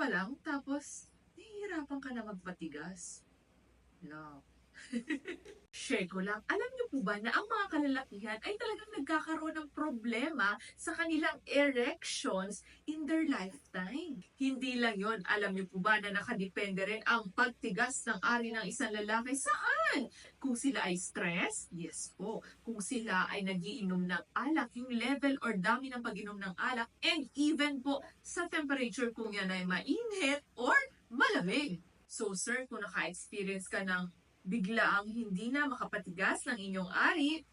pa lang, tapos nahihirapan ka na magpatigas. No. Share lang, alam po ba na ang mga kalalakihan ay talagang nagkakaroon ng problema sa kanilang erections in their lifetime. Hindi lang yon, alam niyo po ba na nakadepende rin ang pagtigas ng ari ng isang lalaki saan? Kung sila ay stress, yes po. Kung sila ay nagiinom ng alak, yung level or dami ng pag-inom ng alak, and even po sa temperature kung yan ay mainit or malamig. So sir, kung naka-experience ka ng biglaang hindi na makapatigas ng inyong ari,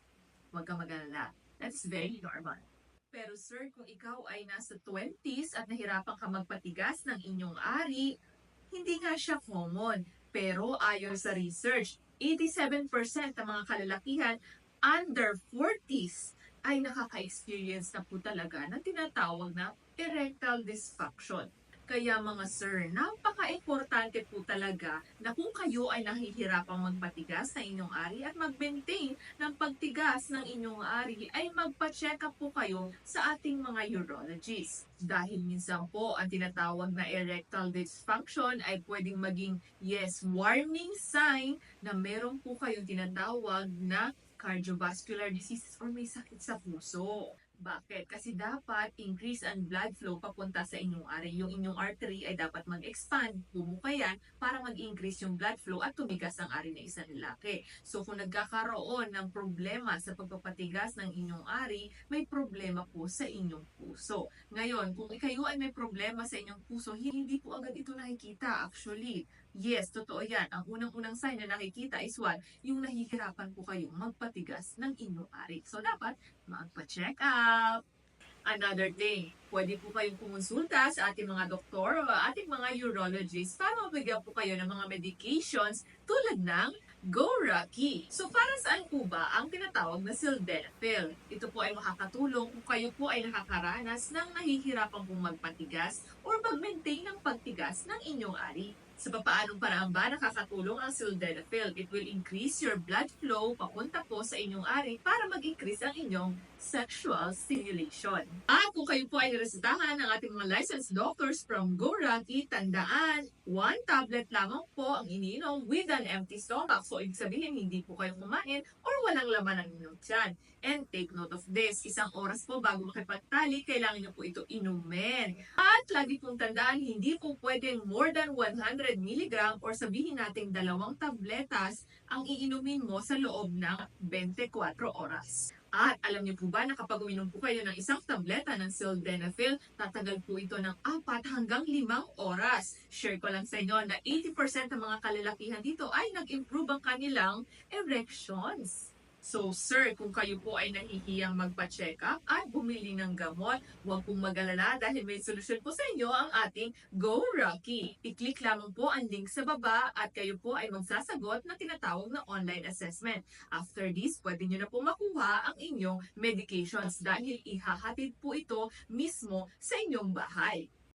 huwag ka mag-alala. That's very normal. Pero sir, kung ikaw ay nasa 20s at nahirapan ka magpatigas ng inyong ari, hindi nga siya common. Pero ayon sa research, 87% ng mga kalalakihan under 40s ay nakaka-experience na po talaga ng tinatawag na erectile dysfunction. Kaya mga sir, napaka-importante po talaga na kung kayo ay nahihirapang magpatigas ng inyong ari at mag-maintain ng pagtigas ng inyong ari, ay magpa-check up po kayo sa ating mga urologist. Dahil minsan po, ang tinatawag na erectile dysfunction ay pwedeng maging, yes, warning sign na meron po kayong tinatawag na cardiovascular diseases or may sakit sa puso. Bakit? Kasi dapat increase ang blood flow papunta sa inyong ari. Yung inyong artery ay dapat mag-expand, bumuka yan, para mag-increase yung blood flow at tumigas ang ari ng isang lalaki. So kung nagkakaroon ng problema sa pagpapatigas ng inyong ari, may problema po sa inyong puso. Ngayon, kung kayo ay may problema sa inyong puso, hindi po agad ito nakikita actually. Yes, totoo yan. Ang unang-unang sign na nakikita is what? Yung nahihirapan po kayong magpatigas ng inyong ari. So dapat magpa-check up. Another thing, pwede po kayong kumonsulta sa ating mga doktor o ating mga urologist para mabigyan po kayo ng mga medications tulad ng Go Rocky. So para saan po ba ang tinatawag na sildenafil? Ito po ay makakatulong kung kayo po ay nakakaranas ng nahihirapan pong magpatigas or mag-maintain ng pagtigas ng inyong ari. Sa papaanong paraan ba nakakatulong ang sildenafil? It will increase your blood flow papunta po sa inyong ari para mag-increase ang inyong sexual stimulation. At kung kayo po ay niresetahan ng ating mga licensed doctors from Go Rocky, tandaan, one tablet lamang po ang iniinom with an empty stomach. So, ibig sabihin, hindi po kayo kumain or walang laman ang inyong tiyan. And take note of this, isang oras po bago makipagtali, kailangan nyo po ito inumin. At lagi pong tandaan, hindi po pwedeng more than 100 mg or sabihin nating dalawang tabletas ang iinumin mo sa loob ng 24 oras. At alam niyo po ba na kapag uminom po kayo ng isang tableta ng sildenafil, tatagal po ito ng 4 hanggang 5 oras. Share ko lang sa inyo na 80% ng mga kalalakihan dito ay nag-improve ang kanilang erections. So, sir, kung kayo po ay nahihiyang magpa-check up at bumili ng gamot, huwag pong mag-alala dahil may solusyon po sa inyo ang ating Go Rocky. I-click lamang po ang link sa baba at kayo po ay magsasagot na tinatawag na online assessment. After this, pwede nyo na po makuha ang inyong medications dahil ihahatid po ito mismo sa inyong bahay.